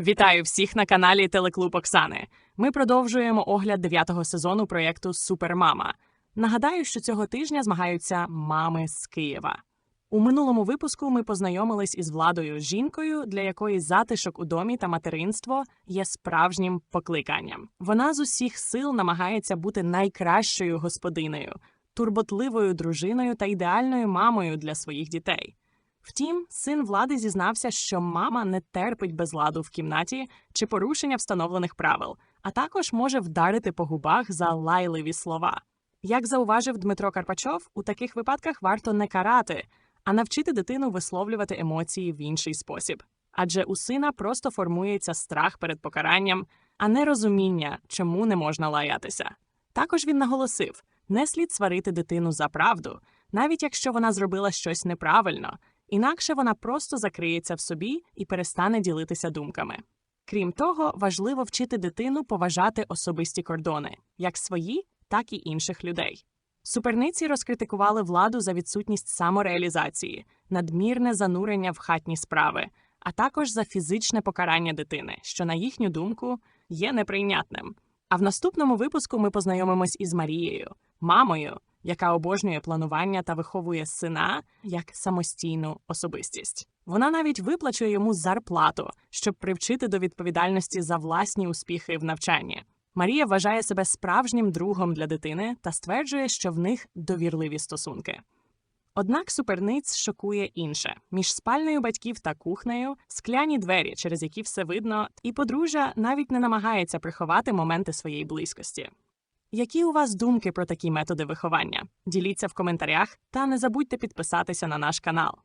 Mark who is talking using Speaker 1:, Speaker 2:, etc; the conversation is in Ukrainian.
Speaker 1: Вітаю всіх на каналі Телеклуб Оксани. Ми продовжуємо огляд дев'ятого сезону проєкту Супермама. Нагадаю, що цього тижня змагаються мами з Києва. У минулому випуску ми познайомились із владою жінкою, для якої затишок у домі та материнство є справжнім покликанням. Вона з усіх сил намагається бути найкращою господинею, турботливою дружиною та ідеальною мамою для своїх дітей. Втім, син влади зізнався, що мама не терпить безладу в кімнаті чи порушення встановлених правил, а також може вдарити по губах за лайливі слова. Як зауважив Дмитро Карпачов, у таких випадках варто не карати, а навчити дитину висловлювати емоції в інший спосіб. Адже у сина просто формується страх перед покаранням, а не розуміння, чому не можна лаятися. Також він наголосив: не слід сварити дитину за правду, навіть якщо вона зробила щось неправильно, інакше вона просто закриється в собі і перестане ділитися думками. Крім того, важливо вчити дитину поважати особисті кордони, як свої, так і інших людей. Суперниці розкритикували владу за відсутність самореалізації, надмірне занурення в хатні справи, а також за фізичне покарання дитини, що, на їхню думку, є неприйнятним. А в наступному випуску ми познайомимось із Марією, мамою, яка обожнює планування та виховує сина як самостійну особистість. Вона навіть виплачує йому зарплату, щоб привчити до відповідальності за власні успіхи в навчанні. Марія вважає себе справжнім другом для дитини та стверджує, що в них довірливі стосунки. Однак суперниць шокує інше між спальнею батьків та кухнею скляні двері, через які все видно, і подружжя навіть не намагається приховати моменти своєї близькості. Які у вас думки про такі методи виховання? Діліться в коментарях та не забудьте підписатися на наш канал.